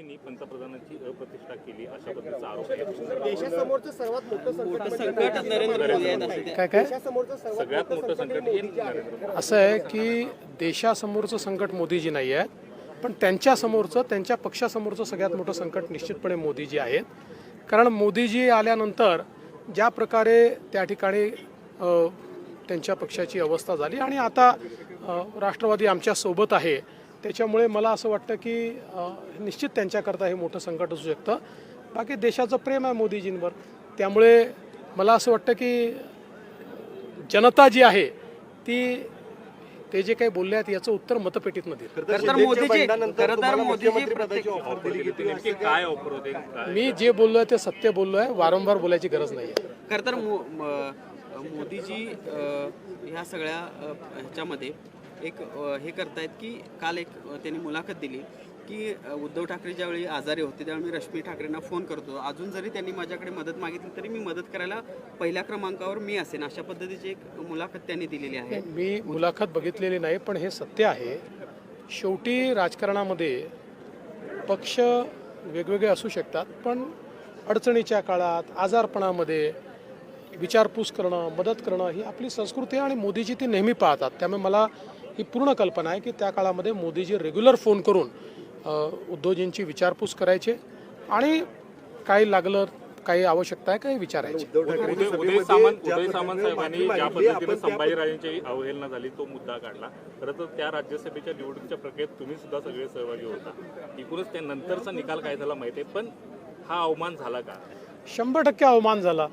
मोदींनी पंतप्रधानांची अप्रतिष्ठा केली अशा पद्धतीचा आरोप आहे. देशासमोरचं सर्वात मोठं संकट म्हणजे संकट नरेंद्र मोदी आहेत असं ते. काय काय? देशासमोरचं सर्वात सगळ्यात मोठं संकट हे नरेंद्र मोदी. असं आहे की देशासमोरचं संकट मोदीजी नाही आहे पण त्यांच्यासमोरचं त्यांच्या पक्षासमोरचं सगळ्यात मोठं संकट निश्चितपणे मोदीजी आहेत. कारण मोदीजी आल्यानंतर ज्या प्रकारे त्या ठिकाणी अ, त्यांच्या पक्षाची अवस्था झाली आणि आता राष्ट्रवादी आमच्यासोबत आहे त्याच्यामुळे मला असं वाटतं की निश्चित त्यांच्याकरता हे मोठं संकट असू शकतं. बाकी देशाचं प्रेम आहे मोदीजींवर. त्यामुळे मला असं वाटतं की जनता जी आहे ती ते जे काही बोलले आहेत याचं उत्तर मतपेटीतनं देईल. मी जे बोललोय ते सत्य बोललोय वारंवार बोलायची गरज नाही आहे खरं तर मोदीजी ह्या सगळ्या ह्याच्यामध्ये एक हे करतायत की काल एक त्यांनी मुलाखत दिली की उद्धव ठाकरे ज्यावेळी आजारी होते त्यावेळी मी रश्मी ठाकरेंना फोन करतो अजून जरी त्यांनी माझ्याकडे मदत मागितली तरी मी मदत करायला पहिल्या क्रमांकावर मी असेन अशा पद्धतीची एक मुलाखत त्यांनी दिलेली आहे. मी मुलाखत बघितलेली नाही पण हे सत्य आहे. शेवटी राजकारणामध्ये पक्ष वेगवेगळे असू शकतात पण अडचणीच्या काळात आजारपणामध्ये विचारपूस करणं मदत करणं ही आपली संस्कृती आहे आणि मोदीजी ती नेहमी पाळतात त्यामुळे मला ही पूर्ण कल्पना आहे की त्या काळामध्ये मोदीजी रेग्युलर फोन करून उद्धवजींची विचारपूस करायचे आणि काही लागलं काही आवश्यकता आहे काही विचारायचे. उदय उदय सामंत उदय सामंत साहेबांनी ज्या पद्धतीने संभाजीराजांची अवहेलना झाली तो मुद्दा काढला. खरं तर त्या राज्यसभेच्या निवडणुकीच्या प्रक्रियेत तुम्ही सुद्धा सगळे सहभागी होता. एकूणच त्या नंतरचा निकाल काय झाला माहिती आहे पण हा अवमान झाला का? शंभर टक्के अवमान झाला.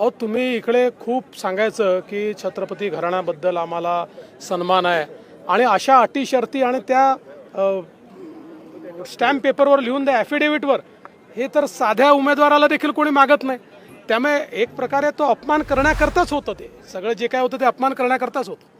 अहो तुम्ही इकडे खूप सांगायचं की छत्रपती घराण्याबद्दल आम्हाला सन्मान आहे. आणि अशा अटी शर्ती आणि त्या स्टॅम्प पेपरवर लिहून द्या ॲफिडेव्हिटवर हे तर साध्या उमेदवाराला देखील कोणी मागत नाही. त्यामुळे एक प्रकारे तो अपमान करण्याकरताच होतं ते. सगळं जे काय होतं ते अपमान करण्याकरताच होतं.